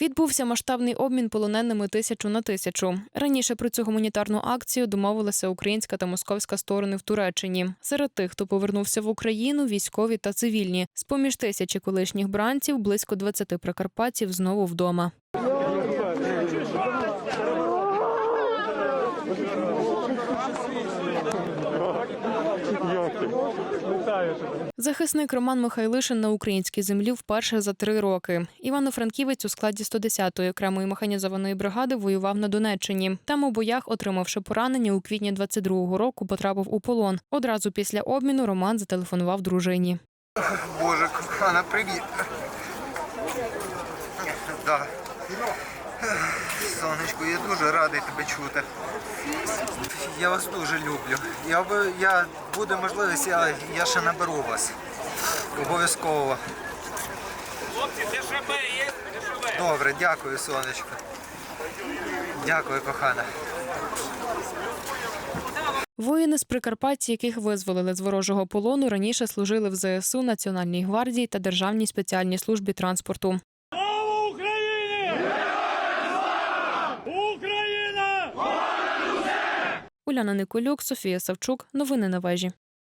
Відбувся масштабний обмін полоненими тисячу на тисячу. Раніше про цю гуманітарну акцію домовилися українська та московська сторони в Туреччині. Серед тих, хто повернувся в Україну, військові та цивільні. З поміж тисячі колишніх бранців близько 20 прикарпатців знову вдома. Захисник Роман Михайлишин на українській землі вперше за три роки. Івано-Франківець у складі 110-ї окремої механізованої бригади воював на Донеччині. Там у боях, отримавши поранення, у квітні 22-го року потрапив у полон. Одразу після обміну Роман зателефонував дружині. Боже, кохана, привіт. Да. Сонечко, я дуже радий тебе чути. Я вас дуже люблю. Я, я буде можливість, я, я ще наберу вас. Обов'язково. Хлопці, ДШБ є? ДШБ. Добре, дякую, сонечко. Дякую, кохана. Воїни з Прикарпатті, яких визволили з ворожого полону, раніше служили в ЗСУ, Національній гвардії та Державній спеціальній службі транспорту. Уляна Николюк, Софія Савчук. Новини на вежі.